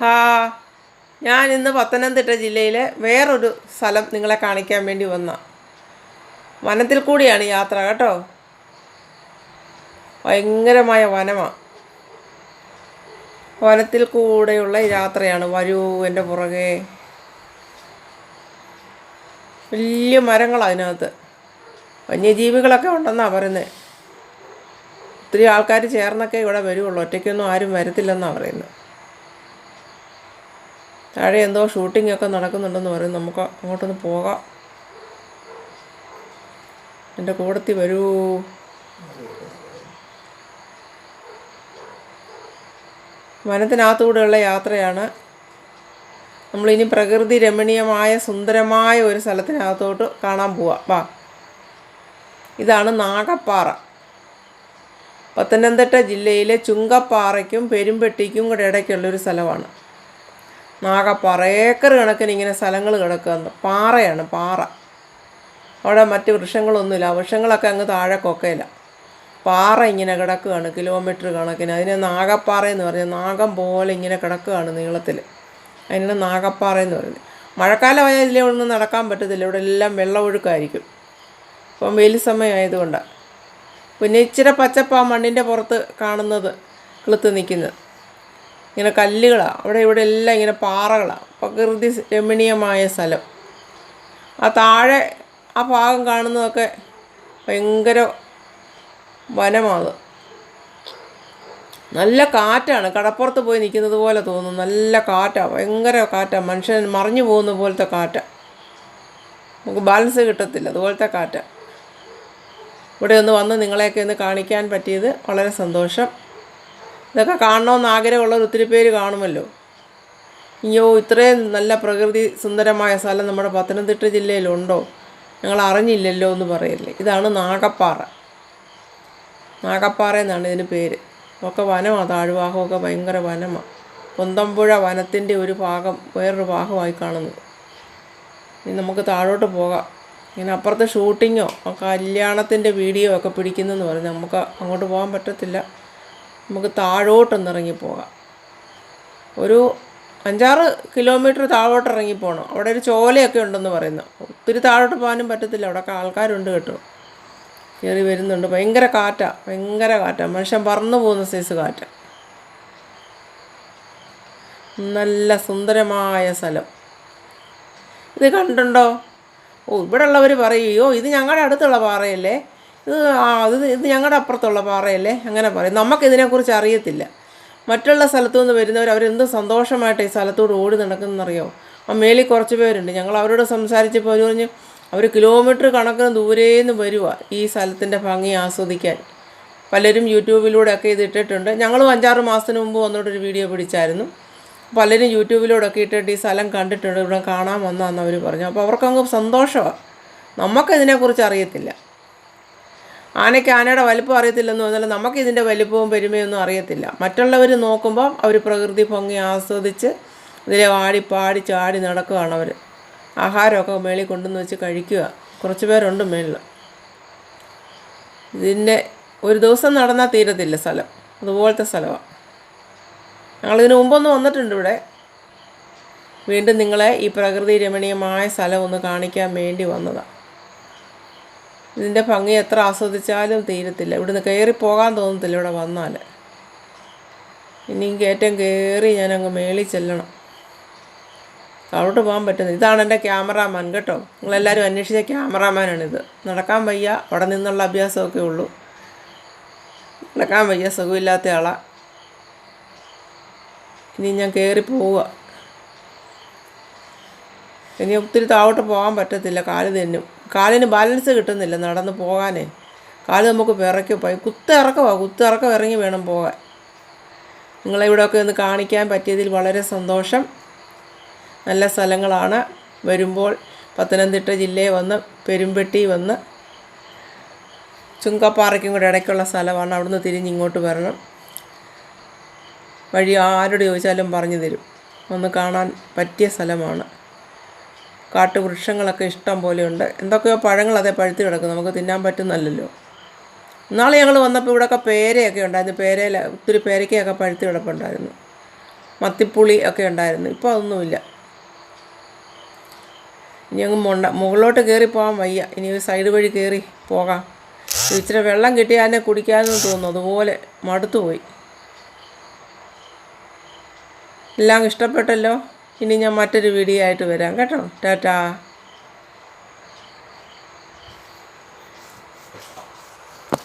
ഹാ. ഞാൻ ഇന്ന് പത്തനംതിട്ട ജില്ലയിലെ വേറൊരു സ്ഥലം നിങ്ങളെ കാണിക്കാൻ വേണ്ടി വന്ന. വനത്തിൽ കൂടിയാണ് യാത്ര കേട്ടോ? ഭയങ്കരമായ വനമാണ് വനത്തിൽ കൂടെയുള്ള യാത്രയാണ്. വരൂ എന്റെ പുറകെ. വലിയ മരങ്ങളാണ് അതിനകത്ത്. വന്യജീവികളൊക്കെ ഉണ്ടെന്നാണ് പറയുന്നത് ഒത്തിരി ആൾക്കാർ ചേർന്നൊക്കെ ഇവിടെ വരുള്ളൂ ഒറ്റയ്ക്കൊന്നും ആരും വരത്തില്ലെന്നാണ് പറയുന്നത് താഴെ എന്തോ ഷൂട്ടിംഗ് ഒക്കെ നടക്കുന്നുണ്ടെന്ന് പറയും. നമുക്ക് അങ്ങോട്ടൊന്ന് പോകാം. എന്റെ കൂടത്തി വരൂ. വനത്തിനകത്തൂടെയുള്ള യാത്രയാണ്. നമ്മളിനി പ്രകൃതി രമണീയമായ സുന്ദരമായ ഒരു സ്ഥലത്തിനകത്തോട്ട് കാണാൻ പോവാം. വാ. ഇതാണ് നാഗപ്പാറ. പത്തനംതിട്ട ജില്ലയിലെ ചുങ്കപ്പാറയ്ക്കും പെരുമ്പെട്ടിക്കും കൂടെ ഇടയ്ക്കുള്ളൊരു സ്ഥലമാണ്. നാഗപ്പാറ ഏക്കർ കണക്കിന് ഇങ്ങനെ സ്ഥലങ്ങൾ കിടക്കുന്ന പാറയാണ് പാറ. അവിടെ മറ്റ് വൃക്ഷങ്ങളൊന്നുമില്ല. വൃക്ഷങ്ങളൊക്കെ അങ്ങ് താഴെ കൊക്കയില്ല പാറ ഇങ്ങനെ കിടക്കുകയാണ് കിലോമീറ്റർ കണക്കിന്. അതിനെ നാഗപ്പാറ എന്ന് പറഞ്ഞാൽ നാഗം പോലെ ഇങ്ങനെ കിടക്കുകയാണ് നീളത്തിൽ അതിനാണ് നാഗപ്പാറ എന്ന് പറയുന്നത്. മഴക്കാലമായാൽ ഇതിലെ ഒന്നും നടക്കാൻ പറ്റത്തില്ല. ഇവിടെ എല്ലാം വെള്ളമൊഴുക്കായിരിക്കും ഇപ്പം വെയിൽ സമയമായതുകൊണ്ടാണ് പിന്നെ ഇച്ചിരി പച്ചപ്പ മണ്ണിന്റെ പുറത്ത് കാണുന്നത് കിളുത്ത് നിൽക്കുന്നത്. ഇങ്ങനെ കല്ലുകളാണ് അവിടെ ഇവിടെ എല്ലാം ഇങ്ങനെ പാറകളാണ് പ്രകൃതി രമണീയമായ സ്ഥലം. ആ താഴെ ആ ഭാഗം കാണുന്നതൊക്കെ ഭയങ്കര വനമാണ് നല്ല കാറ്റാണ്. കടപ്പുറത്ത് പോയി നിൽക്കുന്നത് പോലെ തോന്നും. നല്ല കാറ്റാണ് ഭയങ്കര കാറ്റാണ് മനുഷ്യൻ മറിഞ്ഞു പോകുന്ന പോലത്തെ കാറ്റാണ് നമുക്ക് ബാലൻസ് കിട്ടത്തില്ല. അതുപോലത്തെ കാറ്റാണ് ഇവിടെ ഒന്ന് വന്ന് നിങ്ങളെയൊക്കെ ഒന്ന് കാണിക്കാൻ പറ്റിയത് വളരെ സന്തോഷം. ഇതൊക്കെ കാണണമെന്ന് ആഗ്രഹമുള്ളവർ ഒത്തിരി പേര് കാണുമല്ലോ. അയ്യോ ഇത്രയും നല്ല പ്രകൃതി സുന്ദരമായ സ്ഥലം നമ്മുടെ പത്തനംതിട്ട ജില്ലയിലുണ്ടോ? ഞങ്ങൾ അറിഞ്ഞില്ലല്ലോ എന്ന് പറയല്ലേ. ഇതാണ് നാഗപ്പാറ. നാഗപ്പാറ എന്നാണ് ഇതിന് പേര്. ഒക്കെ വനമാണ് താഴ്വാഹമൊക്കെ ഭയങ്കര വനമാണ് പൊന്തമ്പുഴ വനത്തിന്റെ ഒരു ഭാഗം വേറൊരു ഭാഗമായി കാണുന്നത്. ഇനി നമുക്ക് താഴോട്ട് പോകാം. ഇങ്ങനെ അപ്പുറത്തെ ഷൂട്ടിങ്ങോ കല്യാണത്തിന്റെ വീഡിയോ ഒക്കെ പിടിക്കുന്നതെന്ന് പറഞ്ഞാൽ നമുക്ക് അങ്ങോട്ട് പോകാൻ പറ്റത്തില്ല. നമുക്ക് താഴോട്ടൊന്ന് ഇറങ്ങി പോകാം. ഒരു അഞ്ചാറ് കിലോമീറ്റർ താഴോട്ട് ഇറങ്ങി പോകണം അവിടെ ഒരു ചോലയൊക്കെ ഉണ്ടെന്ന് പറയുന്നു. ഒത്തിരി താഴോട്ട് പോകാനും പറ്റത്തില്ല. അവിടെയൊക്കെ ആൾക്കാരുണ്ട് കേട്ടോ. കയറി വരുന്നുണ്ട്. ഭയങ്കര കാറ്റാണ് ഭയങ്കര കാറ്റാണ് മനുഷ്യൻ പറന്നു പോകുന്ന സൈസ് കാറ്റാണ് നല്ല സുന്ദരമായ സ്ഥലം. ഇത് കണ്ടുണ്ടോ ഓ ഇവിടെ ഉള്ളവർ പറയുകയോ ഇത് ഞങ്ങളുടെ അടുത്തുള്ള പാറയല്ലേ? ഇത് ആ ഇത് ഞങ്ങളുടെ അപ്പുറത്തുള്ള പാറയല്ലേ? അങ്ങനെ പറയും. നമുക്കിതിനെക്കുറിച്ച് അറിയത്തില്ല. മറ്റുള്ള സ്ഥലത്തു നിന്ന് വരുന്നവർ അവരെന്ത് സന്തോഷമായിട്ട് ഈ സ്ഥലത്തോട് ഓടി നടക്കുന്നറിയോ? ആ മേളിൽ കുറച്ച് പേരുണ്ട്. ഞങ്ങൾ അവരോട് സംസാരിച്ചപ്പോൾ അവർ പറഞ്ഞു അവർ കിലോമീറ്റർ കണക്കിന് ദൂരേന്ന് വരുക ഈ സ്ഥലത്തിന്റെ ഭംഗി ആസ്വദിക്കാൻ. പലരും യൂട്യൂബിലൂടെയൊക്കെ ഇത് ഇട്ടിട്ടുണ്ട്. ഞങ്ങളും അഞ്ചാറ് മാസത്തിന് മുമ്പ് വന്നിട്ടൊരു വീഡിയോ പിടിച്ചായിരുന്നു. പലരും യൂട്യൂബിലൂടെയൊക്കെ ഇട്ടിട്ട് ഈ സ്ഥലം കണ്ടിട്ടുണ്ട്. ഇവിടെ കാണാൻ വന്നതെന്ന് അവർ പറഞ്ഞു. അപ്പോൾ അവർക്കങ്ങ് സന്തോഷമാണ് നമുക്കതിനെക്കുറിച്ച് അറിയത്തില്ല. ആനയ്ക്ക് ആനയുടെ വലിപ്പം അറിയത്തില്ലെന്ന് പറഞ്ഞാൽ നമുക്ക് ഇതിന്റെ വലിപ്പവും പെരുമയൊന്നും അറിയത്തില്ല. മറ്റുള്ളവർ നോക്കുമ്പോൾ അവർ പ്രകൃതി ഭംഗി ആസ്വദിച്ച് ഇതിലെ വാടി പാടി ചാടി നടക്കുകയാണ് അവർ ആഹാരമൊക്കെ മേളിൽ കൊണ്ടുവന്ന് വെച്ച് കഴിക്കുക. കുറച്ച് പേരുണ്ട് മേളിൽ. ഇതിന്റെ ഒരു ദിവസം നടന്നാൽ തീരത്തില്ല സ്ഥലം. അതുപോലത്തെ സ്ഥലമാണ് ഞങ്ങളിതിന് മുമ്പൊന്ന് വന്നിട്ടുണ്ട് ഇവിടെ. വീണ്ടും നിങ്ങളെ ഈ പ്രകൃതി രമണീയമായ സ്ഥലം ഒന്ന് കാണിക്കാൻ വേണ്ടി വന്നതാണ് ഇതിന്റെ ഭംഗി എത്ര ആസ്വദിച്ചാലും തീരത്തില്ല. ഇവിടുന്ന് കയറി പോകാൻ തോന്നത്തില്ല ഇവിടെ വന്നാൽ ഇനിയും കയറ്റം കയറി ഞാൻ അങ്ങ് മേളിൽ ചെല്ലണം. താഴോട്ട് പോകാൻ പറ്റുന്നത് ഇതാണ് എന്റെ ക്യാമറാമാൻ കേട്ടോ. നിങ്ങളെല്ലാവരും അന്വേഷിച്ച ക്യാമറാമാനാണിത്. നടക്കാൻ വയ്യ. അവിടെ നിന്നുള്ള അഭ്യാസമൊക്കെ ഉള്ളൂ. നടക്കാൻ വയ്യ. സുഖമില്ലാത്ത ആളാണ് ഇനി ഞാൻ കയറി പോവുക. ഇനി ഒത്തിരി താഴോട്ട് പോകാൻ പറ്റത്തില്ല. കാൽ തെന്നും. കാലിന് ബാലൻസ് കിട്ടുന്നില്ല നടന്ന് പോകാനേ. കാൽ നമുക്ക് പിറക്കി പോയി. കുത്തിറക്കമാണ് കുത്തിറക്കം ഇറങ്ങി വേണം പോകാൻ. നിങ്ങളെ ഇവിടെയൊക്കെ ഒന്ന് കാണിക്കാൻ പറ്റിയതിൽ വളരെ സന്തോഷം. നല്ല സ്ഥലങ്ങളാണ്. വരുമ്പോൾ പത്തനംതിട്ട ജില്ലയിൽ വന്ന് പെരുമ്പെട്ടി വന്ന് ചുങ്കപ്പാറയ്ക്കും കൂടെ ഇടയ്ക്കുള്ള സ്ഥലമാണ്. അവിടുന്ന് തിരിഞ്ഞ് ഇങ്ങോട്ട് വരണം. വഴി ആരോട് ചോദിച്ചാലും പറഞ്ഞു തരും. ഒന്ന് കാണാൻ പറ്റിയ സ്ഥലമാണ്. കാട്ടുവൃക്ഷങ്ങളൊക്കെ ഇഷ്ടം പോലെയുണ്ട്. എന്തൊക്കെയോ പഴങ്ങൾ അതേ പഴുത്ത് കിടക്കും നമുക്ക് തിന്നാൻ പറ്റുന്നല്ലോ നാളെ ഞങ്ങൾ വന്നപ്പോൾ ഇവിടെയൊക്കെ പേരയൊക്കെ ഉണ്ടായിരുന്നു. പേരയിൽ ഒത്തിരി പേരയ്ക്കൊക്കെ പഴുത്ത് കിടപ്പുണ്ടായിരുന്നു. മത്തിപ്പുളി ഒക്കെ ഉണ്ടായിരുന്നു. ഇപ്പോൾ അതൊന്നുമില്ല. ഇനി അങ്ങ് മൊണ്ട മുകളിലോട്ട് കയറി പോകാൻ വയ്യ. ഇനി സൈഡ് വഴി കയറി പോകാം. ഇച്ചിരി വെള്ളം കിട്ടിയാൽ തന്നെ കുടിക്കാമെന്ന് തോന്നുന്നു. അതുപോലെ മടുത്തുപോയി. എല്ലാം ഇഷ്ടപ്പെട്ടല്ലോ? ഇനി ഞാൻ മറ്റൊരു വീഡിയോ ആയിട്ട് വരാം. കേട്ടോ? ടാറ്റാ.